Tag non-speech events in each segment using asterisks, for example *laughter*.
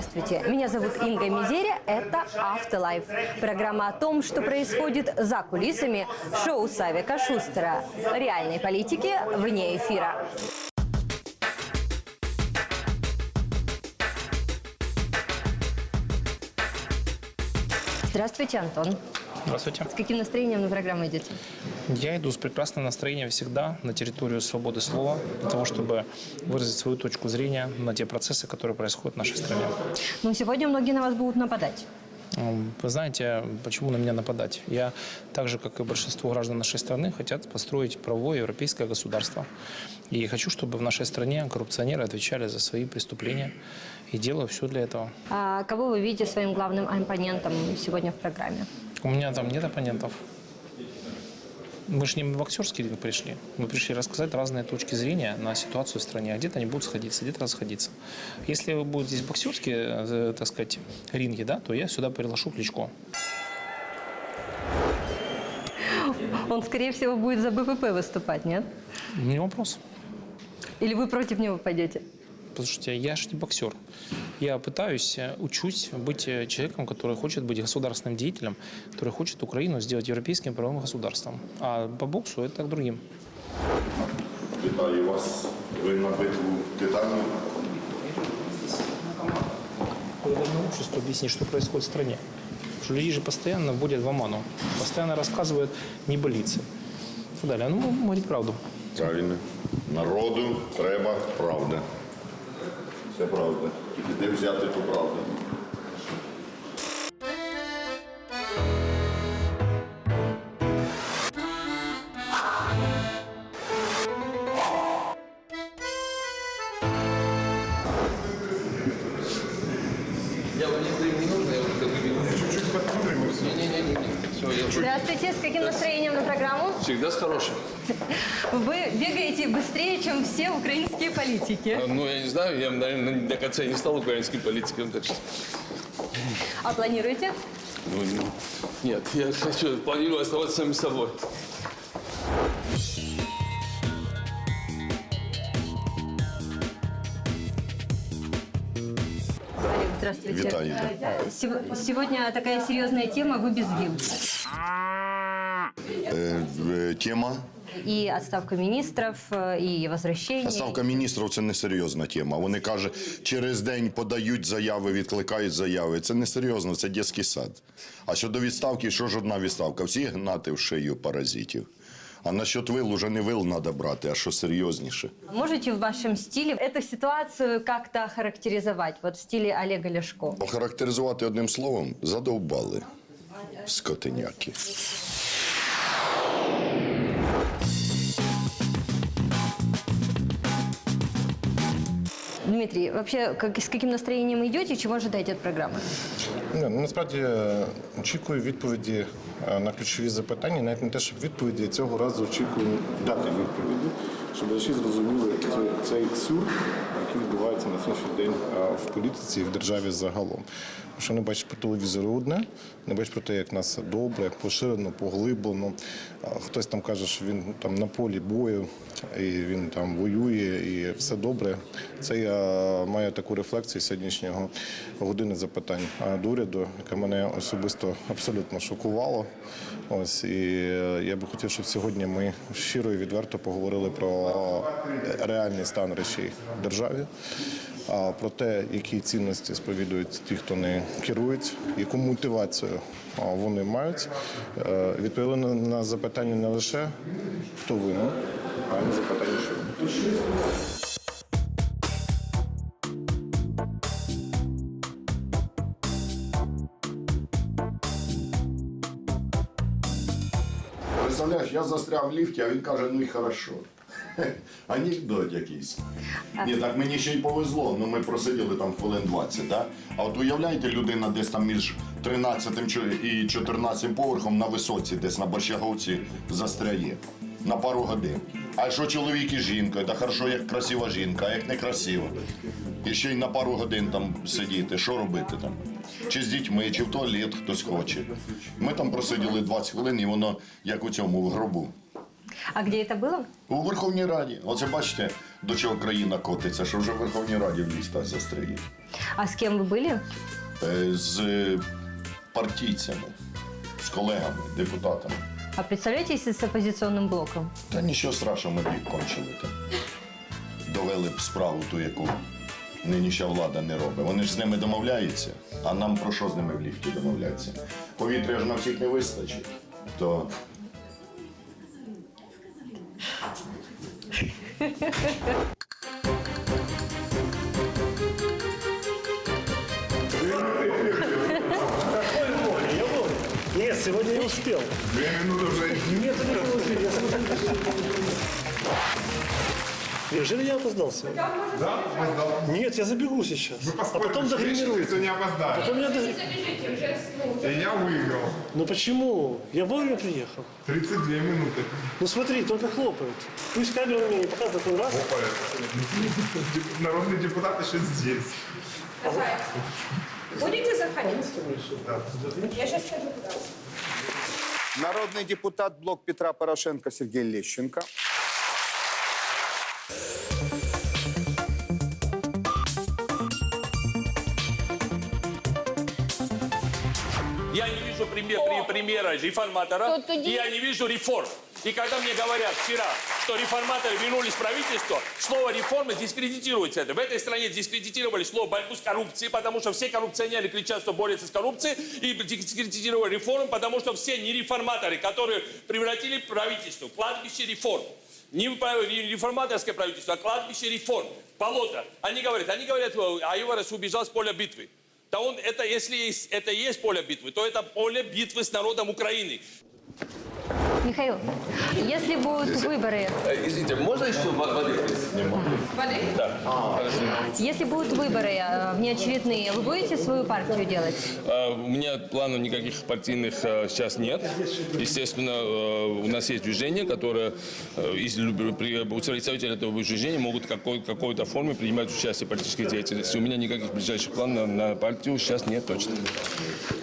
Здравствуйте, меня зовут Инга Мизеря, это Afterlife. Программа о том, что происходит за кулисами шоу Савика Шустера. Реальной политики вне эфира. Здравствуйте, Антон. Здравствуйте. С каким настроением на программу идете? Я иду с прекрасным настроением всегда на территорию свободы слова, для того, чтобы выразить свою точку зрения на те процессы, которые происходят в нашей стране. Ну, сегодня многие на вас будут нападать. Вы знаете, почему на меня нападать? Я, так же, как и большинство граждан нашей страны, хотят построить правовое европейское государство. И хочу, чтобы в нашей стране коррупционеры отвечали за свои преступления. И делаю все для этого. А кого вы видите своим главным оппонентом сегодня в программе? У меня там нет оппонентов. Мы же не в актерский ринг пришли. Мы пришли рассказать разные точки зрения на ситуацию в стране. А где-то они будут сходиться, где-то расходиться. Если вы будете здесь боксерские, э, так сказать, ринги, да, то я сюда приглашу Кличко. Он, скорее всего, будет за БПП выступать, нет? Не вопрос. Или вы против него пойдете? Послушайте, я же не боксер. Я пытаюсь, э, учусь быть э, человеком, который хочет быть государственным деятелем, который хочет Украину сделать европейским правовым государством. А по боксу это к другим. Вітаю вас. Ви на битву титанів. Главное обществу объяснить, что происходит в стране. Потому что люди же постоянно вводят в оману, постоянно рассказывают небылицы. И так далее. Ну, мы говорить правду. Правильно. Народу треба правда. Це правда. Тільки де взяти ту правду? Я вам не нужно, я вот как бы. Чуть-чуть подпудримся. Не-не-не, все, я Здравствуйте, с каким настроением? Всегда с хорошим. Вы бегаете быстрее, чем все украинские политики. А, Ну, я не знаю, я, наверное, до конца не стал украинским политиком, так что... А планируете? Ну, не- нет, я хочу, планирую оставаться самим собой. Здравствуйте. Витаю, Сев- Сегодня такая серьезная тема, вы без вил. Е, е, тема. И отставка министров, э, и возвращение. Ставка міністрів це не серйозна тема. Вони кажуть, через день подають заяви, відкликають заяви. Це не серйозно, це дитячий сад. А щодо відставки, що ж одна відставка? Всі гнати в шию паразитів. А насчет вил уже не вил треба брати, а що серйозніше. Можете в вашем стиле эту ситуацию как-то характеризовать? Вот в стиле Олега Ляшко. Охарактеризувати одним словом задовбали скотиняки. Дмитрий, вообще как, яким настроєнням йдете, чого ожидаете від програми? Не, ну, насправді е, очікую відповіді е, на ключові запитання, навіть не те, щоб відповіді цього разу очікую дати відповіді, щоб глядачі зрозуміли цей, цей цюр, який відбувається на сьогоднішній день е, в політиці і в державі загалом. Що не бачиш по телевізору одне, не бачиш про те, як нас добре, поширено, поглиблено. Хтось там каже, що він там на полі бою і він там воює, і все добре. Це я маю таку рефлексію сьогоднішнього години запитань до уряду, яка мене особисто абсолютно шокувала. Ось і е, я би хотів, щоб сьогодні ми щиро і відверто поговорили про реальний стан речей в державі. А, Про те, які цінності сповідують ті, хто не керують, яку мотивацію вони мають. Е, Відповіли на- запитання не лише хто винен, а й на запитання, що. Представляєш, я застряв в ліфті, а він каже, ну і хорошо. *laughs* Анекдот якийсь. Ні, так мені ще й повезло, ну ми просиділи там хвилин 20, да? А от уявляєте, людина десь там між 13 і 14 поверхом на висоці, десь на Борщаговці застряє на пару годин. А що чоловік і жінка, та хорошо, як красива жінка, а як не красива. І ще й на пару годин там сидіти, що робити там? Чи з дітьми, чи в туалет хтось хоче. Ми там просиділи 20 хвилин, і воно як у цьому в гробу. А где это было? У Верховній Раді. Оце бачите, до чого країна котиться, що вже в Верховній Раді в ліс так застрелять. А с кем вы были? Е, З е, партійцями, з колегами, депутатами. А представляете, если с оппозиционным блоком? Та нічого страшного, ми б їх кончили. Там. Довели б справу ту, яку нинішня влада не робить. Вони ж з ними домовляються, а нам про що з ними в ліфті домовляються? Повітря ж на всіх не вистачить. То Нет, сегодня я успел. Две минуты уже. Нет, не успел. Неужели я опоздал сегодня? Да, опоздал. Нет, я забегу сейчас. Вы А потом поспорили, что не опоздали. Потом я дог- И я выиграл. Ну почему? Я вовремя приехал. 32 минуты. Ну смотри, только хлопают. Пусть камера меня не показывает такой раз. Народный депутат еще здесь. Будете заходить? Я сейчас скажу, куда. Народный депутат блок Петра Порошенко Сергей Лещенко. Пример- при- примера реформатора, и я не вижу реформ. И когда мне говорят вчера, что реформаторы вернулись в правительство, слово реформы дискредитируется. В этой стране дискредитировали слово борьбу с коррупцией, потому что все коррупционеры кричат, что борются с коррупцией, и дискредитировали реформы, потому что все нереформаторы, которые превратили правительство в кладбище реформ. Не не реформаторское правительство, а кладбище реформ. Болото. Они говорят, они говорят, Айварес убежал с поля битвы. Да он, это, если есть, это и есть поле битвы, то это поле битвы с народом Украины. Михаил, если будут выборы, Извините, можно еще воды? если будут выборы э, внеочередные, вы будете свою партию делать? А, У меня планов никаких партийных э, сейчас нет. Естественно, э, у нас есть движение, которое э, при- представители этого движения могут в какой- какой-то форме принимать участие в политической деятельности. У меня никаких ближайших планов на, партию сейчас нет точно.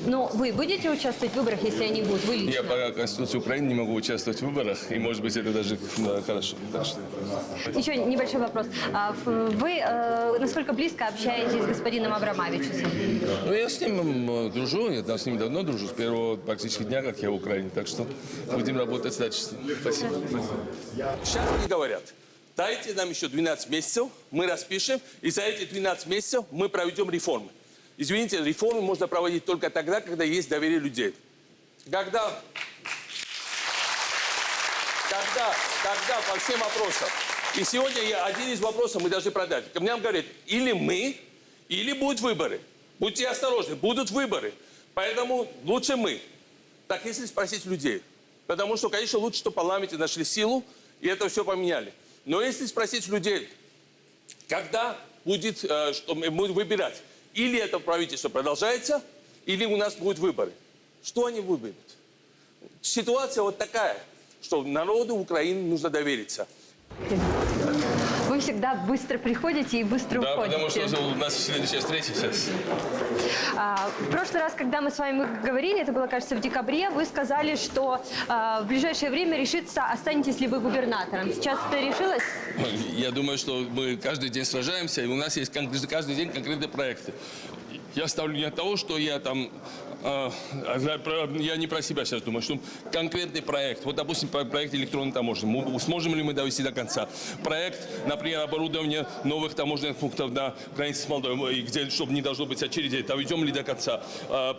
Но вы будете участвовать в выборах, если они будут? Вы лично? Я по Конституции Украины не могу участвовать в выборах, и может быть это даже да, хорошо. Так что- Еще небольшой вопрос. А, Вы э, насколько близко общаетесь с господином Абрамовичусом? Ну, я с ним дружу, я там с ним давно дружу, с первого практически дня, как я в Украине. Так что будем работать дальше. Спасибо. Сейчас мне говорят, дайте нам еще 12 месяцев, мы распишем, и за эти 12 месяцев мы проведем реформы. Извините, реформы можно проводить только тогда, когда есть доверие людей. Когда, когда, когда по всем вопросам. И сегодня я, один из вопросов мы должны продать. Ко мне говорят, или мы, или будут выборы. Будьте осторожны, будут выборы. Поэтому лучше мы. Так, если спросить людей. Потому что, конечно, лучше, что в парламенте нашли силу и это все поменяли. Но если спросить людей, когда будет, э, что мы будем выбирать, или это правительство продолжается, или у нас будут выборы. Что они выберут? Ситуация вот такая, что народу Украины нужно довериться. Вы всегда быстро приходите и быстро уходите. у нас следующая встреча сейчас. А, В прошлый раз, когда мы с вами говорили, это было, кажется, в декабре, вы сказали, что а, в ближайшее время решится, останетесь ли вы губернатором. Сейчас это решилось? Я думаю, что мы каждый день сражаемся, и у нас есть каждый день конкретные проекты. Я ставлю не от того, что я там... э, а, про- я не про себя сейчас думаю, что конкретный проект. Вот, допустим, про- проект электронной таможни. Сможем ли мы довести до конца? Проект, например, оборудование новых таможенных пунктов на границе с Молдовой, где, чтобы не должно быть очередей. Доведем ли до конца?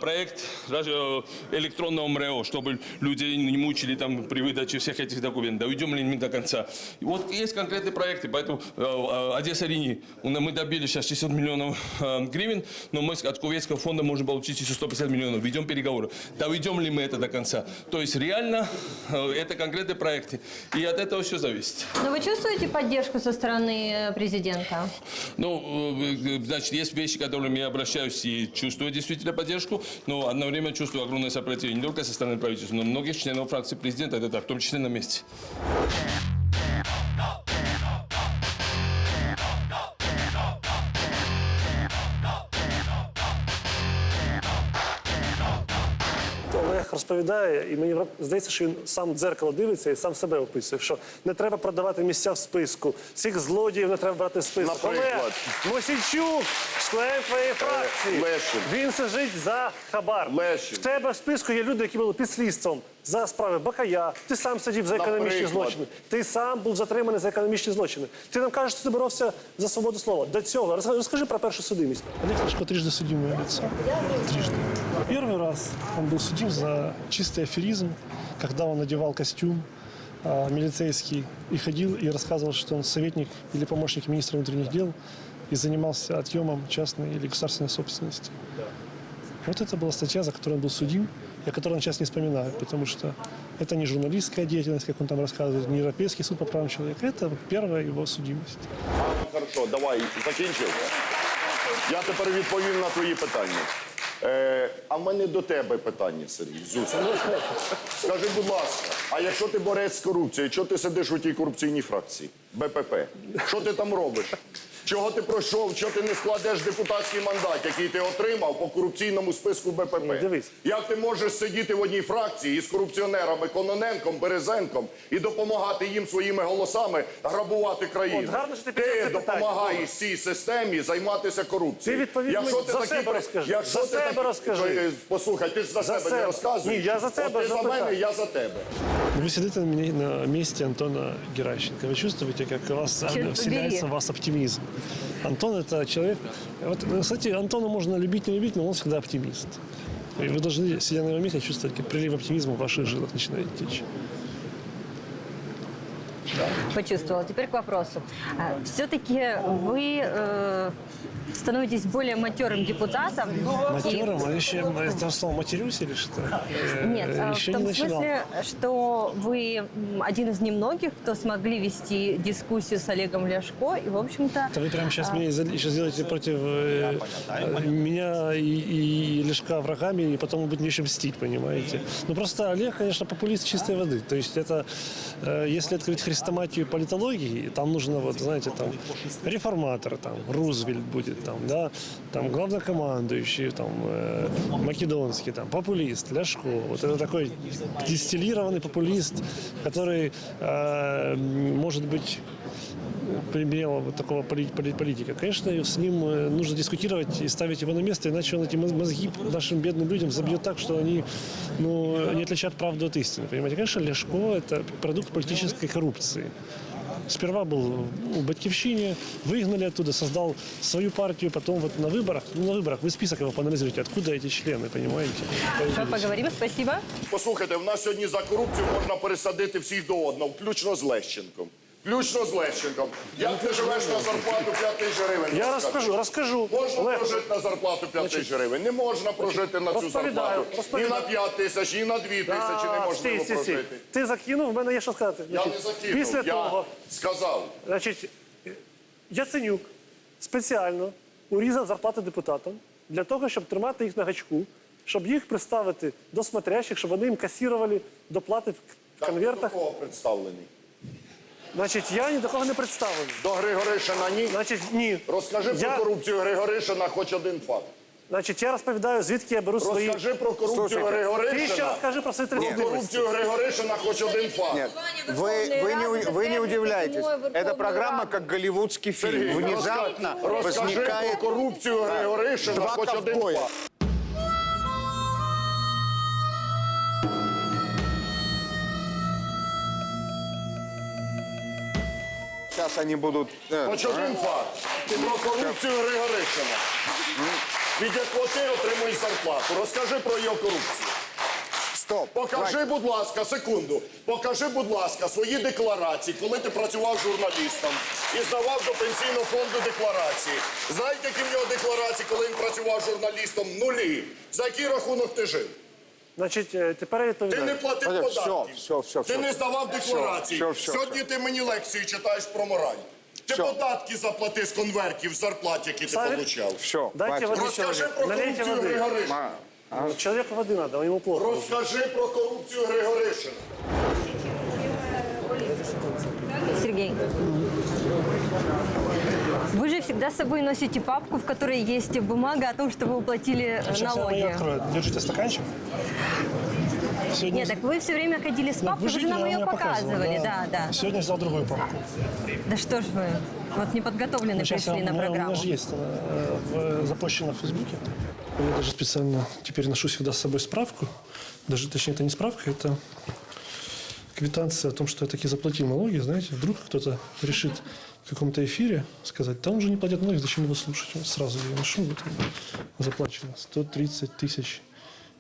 Проект э, электронного МРЭО, чтобы людей не мучили там при выдаче всех этих документов. Доведем ли мы до конца? Вот есть конкретные проекты, поэтому э, э, Одесса Рини, мы добили сейчас 600 миллионов гривен, но мы от Кувейского фонда можем получить еще 150 миллионов. Ведем переговоры. Доведем ли мы это до конца? То есть реально э, это конкретные проекты. И от этого все зависит. Но вы чувствуете поддержку со стороны э, президента? Ну, э, значит, есть вещи, к которым я обращаюсь и чувствую действительно поддержку, но одновременно чувствую огромное сопротивление не только со стороны правительства, но многих членов фракции президента, это в том числе на месте. Розповідає, і мені здається, що він сам в дзеркало дивиться і сам себе описує, що не треба продавати місця в списку, цих злодіїв не треба брати в список. Наприклад? Е, Мосійчук, член твоєї фракції, Лещин. він сидить за хабар. В тебе в списку є люди, які були під слідством за справи Бакая. Ти сам сидів за економічні Наприклад? злочини. Ти сам був затриманий за економічні злочини. Ти нам кажеш, що ти боровся за свободу слова. До цього розкажи, розкажи про першу судимість. Олег Ляшко трижды судимое лицо. Трижды. Первый раз он был судим за чистый аферизм, когда он надевал костюм а, милицейский и ходил и рассказывал, что он советник или помощник министра внутренних дел и занимался отъемом частной или государственной собственности. Вот это была статья, за которую он был судим, и о которой он сейчас не вспоминает, потому что это не журналистская деятельность, как он там рассказывает, не Европейский суд по правам человека, это вот первая его судимость. Хорошо, давай, закінчив. Я тепер відповім на твої питання. Е, а в мене до тебе питання, Сергій. Зустріч. Скажи, будь ласка, а якщо ти борець з корупцією, чого ти сидиш у тій корупційній фракції? БПП. Що ти там робиш? Чого ти пройшов? Чого ти не складеш депутатський мандат, який ти отримав по корупційному списку БПП? Дивись. Як ти можеш сидіти в одній фракції із корупціонерами Кононенком, Березенком і допомагати їм своїми голосами грабувати країну? От гарно, що ти підняв це питання. допомагаєш цій системі займатися корупцією. Ти мені- ти за себе при- розкажи. Якщо За ти себе такий- розкажи. Е, Послухай, ти ж за, себе себе. не розказуєш. Ні, я за тебе От ти за мене, я за тебе. Вы сидите на, мне- на месте Антона Геращенко. Вы чувствуете, как у вас Черт побери. вселяется в вас оптимизм. Антон это человек... Вот, ну, кстати, Антона можно любить, не любить, но он всегда оптимист. И вы должны, сидя на его месте, чувствовать, как прилив оптимизма в ваших жилах начинает течь. Почувствовала. Теперь к вопросу. Все-таки вы э, становитесь более матерым депутатом. и- Матерым, а еще это слово матерюсь или что? Э, Нет, а, в еще том не начинал. смысле, что вы один из немногих, кто смогли вести дискуссию с Олегом Ляшко, и, в общем-то... Это вы прямо сейчас меня сейчас делаете против э, меня и, и Лешка врагами, и потом будет нечем мстить, понимаете? Ну просто Олег, конечно, популист чистой воды. То есть это, э, если открыть хрестоматию политологии, там нужно, вот, знаете, там реформатор, там Рузвельт будет, там, да, там главнокомандующий, там э, македонский, там популист, Ляшко. Вот это такой дистиллированный популист, который э, может быть примерила вот такого поли- поли- политика. Конечно, с ним э, нужно дискутировать и ставить его на место, иначе он эти моз- мозги нашим бедным людям забьет так, что они ну, не отличат правду от истины. Понимаете, конечно, Ляшко – это продукт политической коррупции. Сперва был у Батьковщине, выгнали оттуда, создал свою партию, потом вот на выборах, ну, на выборах вы список его поанализируете, откуда эти члены, понимаете? Что, поговорим? Спасибо. Послухайте, в нас сьогодні за корупцію можна пересадити всіх до одного, включно з Лещенком. Включно з Лещенком. Як ти живеш на зарплату 5 тисяч гривень? Я розкажу, розкажу. Можна Олег, прожити на зарплату 5 тисяч гривень? Не можна прожити на цю розповідаю, зарплату. Ні розповідаю. на 5 тисяч, ні на 2 тисячі а, неможливо стій, стій, стій. прожити. Ти закинув, в мене є що сказати. Я Значить, не закинув, Після я того, сказав. Значить, Яценюк спеціально урізав зарплати депутатам для того, щоб тримати їх на гачку, щоб їх приставити до смотрящих, щоб вони їм касірували доплати в Так, конвертах. до кого представлений? Значить, я ні до кого не представлений. До Григоришина ні? Значить, ні. Розкажи я, про корупцію Григоришина хоч один факт. Значить, я розповідаю, звідки я беру свої. Розкажи про корупцію Ти ще Григоришина. розкажи про свої Про 30 корупцію Григоришина хоч один факт. Нет, вы, вы, не, у- вы не удивляйтесь. Эта программа как голливудский фильм. Внезапно Розкажи возникает про корупцію Григоришина два хоч один ковбоя. факт. Сейчас они будут... э, Хоч один факт. Про корупцію Григоришина. Від якого ти отримуєш зарплату. Розкажи про його корупцію. Стоп. Покажи, будь ласка, секунду. Покажи, будь ласка, свої декларації, коли ти працював журналістом і здавав до пенсійного фонду декларації. Знаєте, які в нього декларації, коли він працював журналістом? Нулі. За який рахунок ти жив? Значить, е, тепер я Ти відповідаю. не платив Все, податків. все, все, ти все. не здавав декларації. Все, все, Сьогодні ти мені лекції читаєш про мораль. Ти Все. податки заплати з конвертів, з зарплат, які ти Савік? отримав. Все, Дайте воды. Розкажи про Налейте корупцію води. Григоришина. Человеку води надо, ему плохо. Розкажи про корупцію Григоришина. Сергей. Вы же всегда с собой носите папку, в которой есть бумага о том, что вы уплатили э, Сейчас я ее налоги. открою. Держите стаканчик. Сегодня... Нет, так вы все время ходили с Да, папкой, вы же нам я ее показывали. Да, да. Сегодня взял другую папку. Да что ж вы, вот неподготовленные Ну, сейчас пришли я, на у, меня, у программу. меня же есть, э, в, запущено в Фейсбуке. Я даже специально теперь ношу всегда с собой справку. Даже, точнее, это не справка, это квитанция о том, что я таки заплатил налоги. Знаете, вдруг кто-то решит каком-то эфире сказать, да он же не платит налоги, зачем его слушать? Вот сразу я ношу, вот он, заплачено 130 тысяч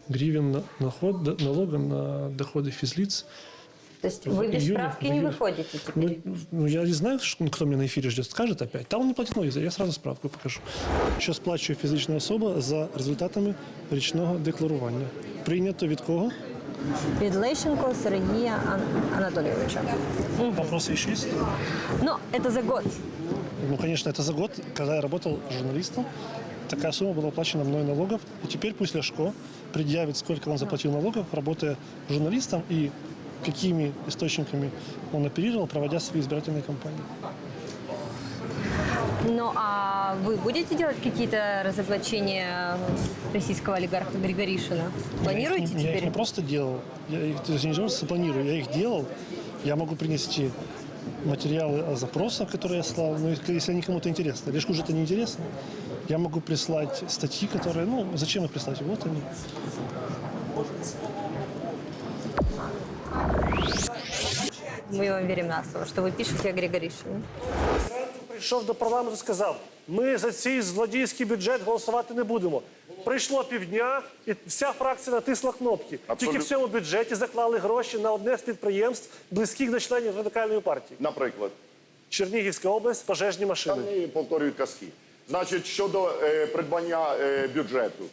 гривен на, на ход, да, налога на доходы физлиц. То есть в вы без июне- справки в не июне. выходите теперь? Ну, ну, я не знаю, что- кто меня на эфире ждет, скажет опять. Там он не платит налоги, я сразу справку покажу. Що сплачує фізична особа за результатами річного декларування. Прийнято від кого? Від Лещенко Сергія Ан- Анатолійовича. Вопросы еще есть? Но это за год. Ну, конечно, это за год, когда я работал журналистом, такая сумма была оплачена мной налогов. И теперь пусть Ляшко предъявит, сколько он заплатил налогов, работая журналистом и какими источниками он оперировал, проводя свои избирательные кампании. Ну а вы будете делать какие-то разоблачения российского олигарха Григоришина? Планируете я их, не- Я их теперь? не просто делал, я их то есть не просто планирую, я их делал. Я могу принести материалы о запросах, которые я слал, но если если они кому-то интересны. Лишь уже это не интересно. Я могу прислать статьи, которые, ну, зачем их прислать? Вот они. Мы вам верим на слово, что вы пишете о Григоришине. Прийшов до парламенту і сказав: ми за цей злодійський бюджет голосувати не будемо. Прийшло півдня, і вся фракція натисла кнопки. Тільки в цьому бюджеті заклали гроші на одне з підприємств, близьких до членів радикальної партії. Наприклад, Чернігівська область, пожежні машини. там не повторюють казки. Значить, щодо е, придбання е, бюджету.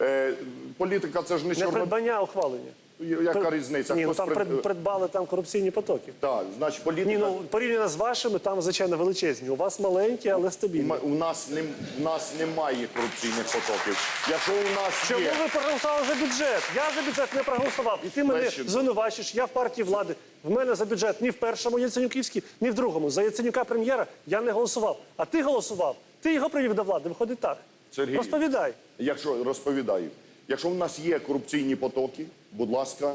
Е, політика це ж не Не що придбання, а ухвалення. Яка різниця? Ні, ну Хтось там прид- прид- придбали там корупційні потоки. Так, значить, політика. Ні, ну порівняно з вашими, там звичайно величезні. У вас маленькі, але стабільні. М- У нас не у нас немає корупційних потоків. Якщо у нас Чому є ви проголосували за бюджет? Я за бюджет не проголосував. І ти мене Лещенко. звинувачиш. Я в партії влади. В мене за бюджет ні в першому Яценюківській, ні в другому. За Яценюка прем'єра я не голосував. А ти голосував. Ти його привів до влади. Виходить так. Сергій. Розповідай. Якщо розповідаю, якщо в нас є корупційні потоки, будь ласка,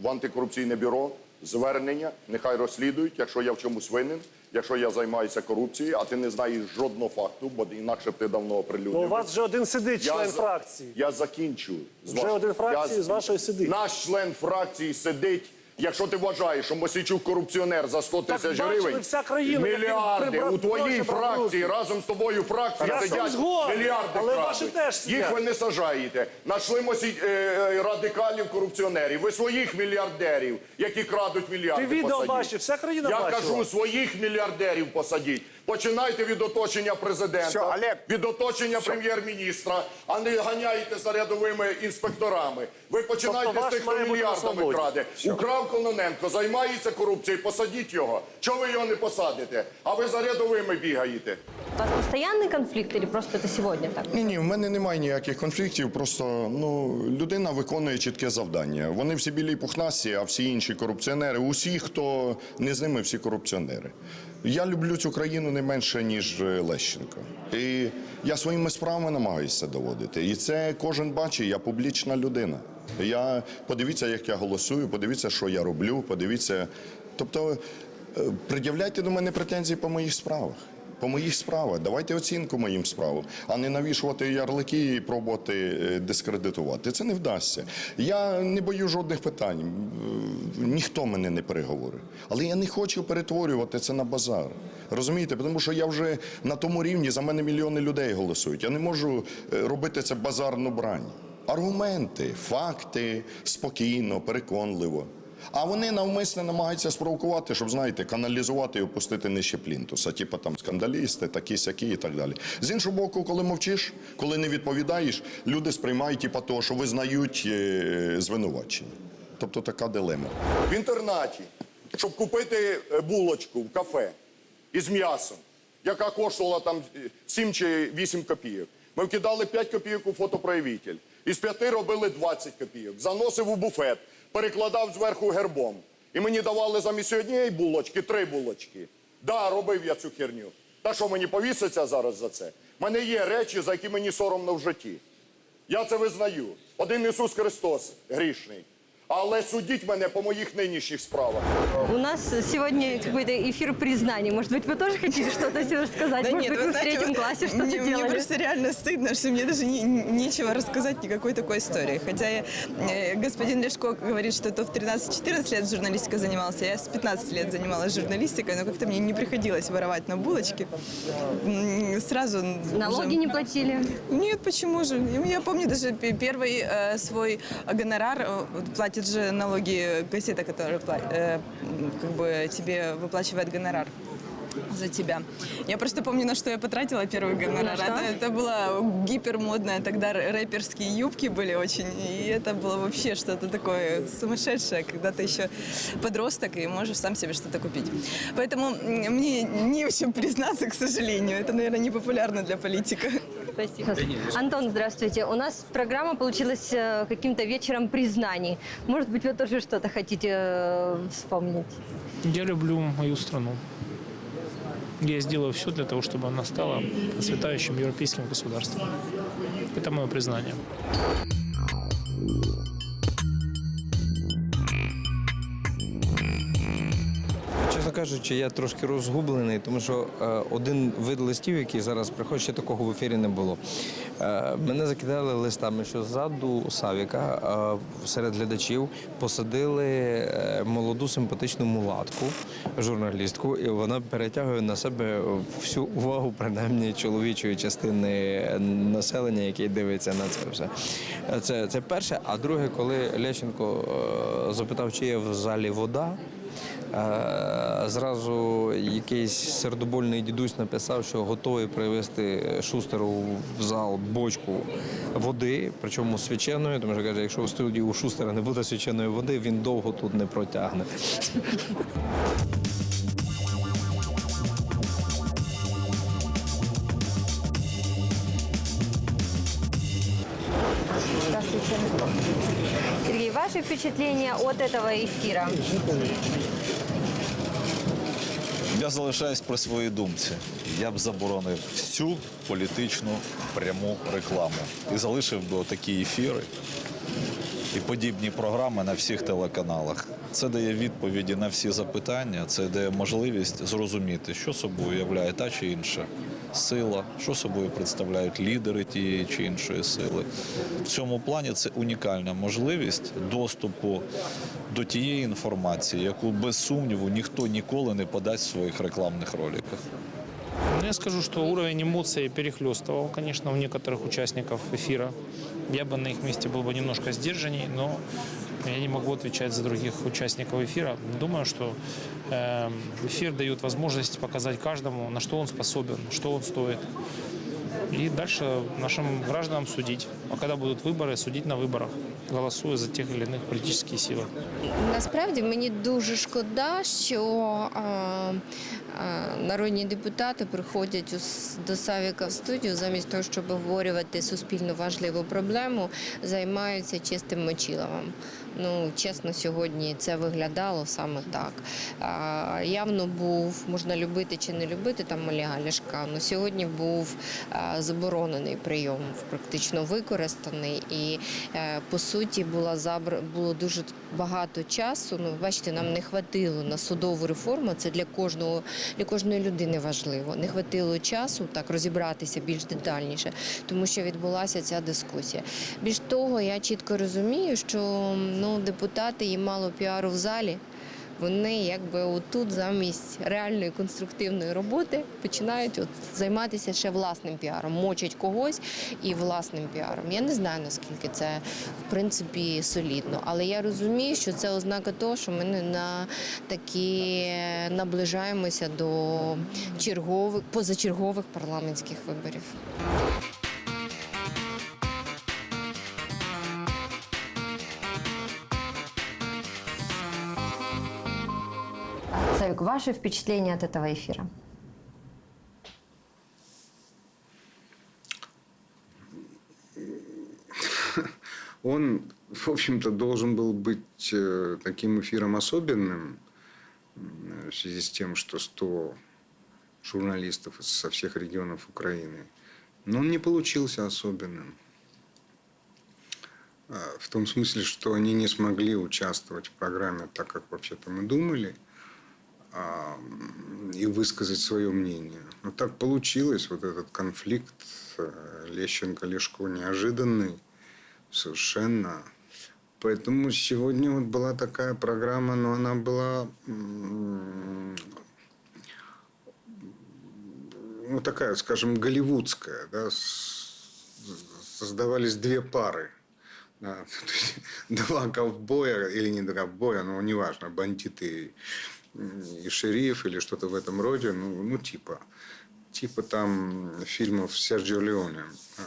в антикорупційне бюро звернення, нехай розслідують, якщо я в чомусь винен, якщо я займаюся корупцією, а ти не знаєш жодного факту, бо інакше б ти давно оприлюднив. Ну, у вас вже один сидить, Я член за- фракції. Я закінчу. з Вже ваш- один фракції Я з вашої сидить. Наш член фракції сидить. Якщо ти вважаєш, що Мосійчук корупціонер за 100 Так тисяч бачили гривень, вся країна, як він мільярди прибрав у твоїй гроші, брав фракції разом з тобою фракції Я сидять згоден, мільярди але крадуть. ваші теж сидять. Їх ви не сажаєте. Нашли мосі... е, е, радикалів корупціонерів. Ви своїх мільярдерів, які крадуть мільярди. Ти відео посадіть. бачив, вся країна Я бачила. кажу, своїх мільярдерів посадіть. Починайте від оточення президента, Всьо, Олег. від оточення прем'єр-міністра, а не ганяєте за рядовими інспекторами. Ви починайте Тобто з тих, хто мільярдами краде. Украв Кононенко, займається корупцією, посадіть його. Чого ви його не посадите? А ви за рядовими бігаєте. У вас постоянный конфликт или просто это сегодня так? Ні, ні, в мене немає ніяких конфліктів. Просто ну людина виконує чітке завдання. Вони всі білі й пухнасті, а всі інші корупціонери. Усі, хто не з ними, всі корупціонери. Я люблю цю країну не менше ніж е, Лещенко. І я своїми справами намагаюся доводити. І це кожен бачить. Я публічна людина. Я подивіться, як я голосую, подивіться, що я роблю. Подивіться, тобто е, пред'являйте до мене претензії по моїх справах. По моїх справах, давайте оцінку моїм справам, а не навішувати ярлики і пробувати е, дискредитувати. Це не вдасться. Я не бою жодних питань. Ніхто мене не переговорить. Але я не хочу перетворювати це на базар. Розумієте? Тому що я вже на тому рівні за мене мільйони людей голосують. Я не можу е, робити це базарну брань. Аргументи, факти, спокійно, переконливо. А вони навмисно намагаються спровокувати, щоб, знаєте, каналізувати і опустити нижче плінтуса. Типу там скандалісти, такі сякі і так далі. З іншого боку, коли мовчиш, коли не відповідаєш, люди сприймають типу, того, що визнають е, звинувачення. Тобто така дилема. В інтернаті, щоб купити е, булочку в кафе із м'ясом, яка коштувала там е, 7 чи 8 копійок. Ми вкидали 5 копійок у фотопроявитель. Із 5 робили 20 копійок. Заносив у буфет, перекладав зверху гербом. І мені давали замість однієї булочки три булочки. Да, робив я цю херню. Та що мені повіситься зараз за це? У мене є речі, за які мені соромно в житті. Я це визнаю. Один Ісус Христос грішний. Але судіть мене по моїх нинішніх справах. У нас сегодня какой-то эфир признаний. Может быть, вы тоже хотите что-то себе сказать? Да Может нет, быть, вы вы в знаете, третьем вот классе что-то мне, мне делали? просто реально стыдно, что мне даже не- нечего рассказать никакой такой истории. Хотя я, э, господин Лешко говорит, что то в 13-14 лет журналистикой занимался, я с 15 лет занималась журналистикой, но как-то мне не приходилось воровать на булочки. М, Сразу... Налоги уже- не платили? Нет, почему же? Я помню даже п- первый э, свой гонорар, э, вот платят же налоги газета, которая пла- э, м, как бы тебе выплачивает гонорар за тебя. Я просто помню, на что я потратила первый гонорар. что? Это, это было гипермодное, тогда р- рэперские юбки были очень, и это было вообще что-то такое сумасшедшее, когда ты еще подросток и можешь сам себе что-то купить. Поэтому м, мне не в чем признаться, к сожалению. Это, наверное, не популярно для политика. Спасибо. Антон, здравствуйте. У нас программа получилась э, каким-то вечером признаний. Может быть, вы тоже что-то хотите э, вспомнить? Я люблю мою страну. Я сделаю все для того, чтобы она стала процветающим европейским государством. Это мое признание. Кажучи, я трошки розгублений, тому що е, один вид листів, який зараз приходить, ще такого в ефірі не було. Е, мене закидали листами, що ззаду Савіка е, серед глядачів посадили молоду симпатичну мулатку, журналістку, і вона перетягує на себе всю увагу, принаймні чоловічої частини населення, яке дивиться на це все. Це, це перше. А друге, коли Лещенко запитав, чи є в залі вода. Е, Зразу якийсь сердобольний дідусь написав, що готовий привезти Шустеру в зал бочку води, причому свяченої, тому що каже, якщо у студії у Шустера не буде свяченої води, він довго тут не протягне. Сергей, ваши впечатления от этого эфира? Я залишаюсь при своїй думці. Я б заборонив всю політичну пряму рекламу і залишив би такі ефіри і подібні програми на всіх телеканалах. Це дає відповіді на всі запитання, це дає можливість зрозуміти, що собою являє та чи інша сила, що собою представляють лідери тієї чи іншої сили. В цьому плані це унікальна можливість доступу до тієї інформації, яку без сумніву ніхто ніколи не подасть в своїх рекламних роликах. Ну, Я скажу, что уровень эмоций перехлестывал, конечно, у некоторых участников эфира. Я бы на их месте был бы немножко сдержанней, но я не могу отвечать за других участников эфира. Думаю, что э, эфир дает возможность показать каждому, на что он способен, что он стоит. И дальше нашим гражданам судить. А когда будут выборы, судить на выборах, голосуя за тех или иных политические силы. Насправді мені дуже шкода, що народні депутати приходять до Савіка в студію замість того, щоб обговорювати суспільно важливу проблему, займаються чистим мочиловом. Ну, чесно, сьогодні це виглядало саме так. Явно був, можна любити чи не любити там Олега Ляшка, але сьогодні був заборонений прийом, практично використаний. І е, по суті була забр... було дуже багато часу. Ну, бачите, нам не хватило на судову реформу. Це для кожного для кожної людини важливо. Не хватило часу так розібратися більш детальніше, тому що відбулася ця дискусія. Більш того, я чітко розумію, що ну депутати їм мало піару в залі. Вони якби отут замість реальної конструктивної роботи починають от займатися ще власним піаром, мочать когось і власним піаром. Я не знаю наскільки це в принципі солідно, але я розумію, що це ознака того, що ми не на такі наближаємося до чергових позачергових парламентських виборів. Савик, ваши впечатления от этого эфира? *laughs* Он, в общем-то, должен был быть э, таким эфиром особенным м, в связи с тем, что 100 журналистов со всех регионов Украины. Но он не получился особенным. А, В том смысле, что они не смогли участвовать в программе так, как вообще-то мы думали, а, и высказать свое мнение. Но так получилось, вот этот конфликт э, Лещенко-Лешко неожиданный совершенно. Поэтому сегодня вот была такая программа, но она была ну, такая, скажем, голливудская. Да, создавались две пары. Да, *laughs* два ковбоя, или не два ковбоя, ну, неважно, бандиты шериф, или что-то в этом роде, ну, ну типа, типа там фильмов Серджио Леоне, а,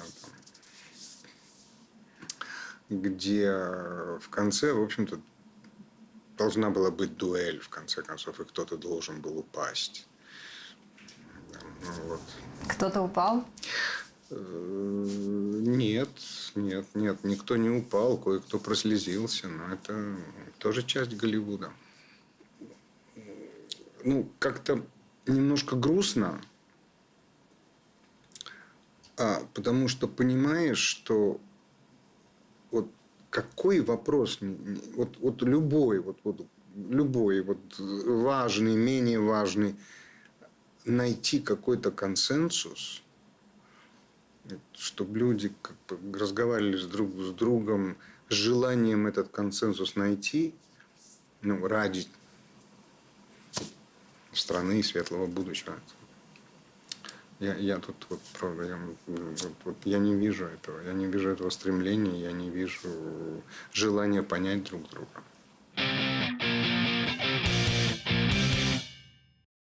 где в конце, в общем-то, должна была быть дуэль, в конце концов, и кто-то должен был упасть. Ну, вот. Кто-то упал? Э, Нет, нет, нет, никто не упал, кое-кто прослезился, но это тоже часть Голливуда. Ну, как-то немножко грустно, а, потому что понимаешь, что вот какой вопрос, вот, вот любой, вот, вот любой, вот важный, менее важный, найти какой-то консенсус, чтобы люди как бы разговаривали с друг с другом с желанием этот консенсус найти, ну, ради страны и светлого будущего. Я, я тут вот, правда, я, вот, вот я не вижу этого. Я не вижу этого стремления, я не вижу желания понять друг друга.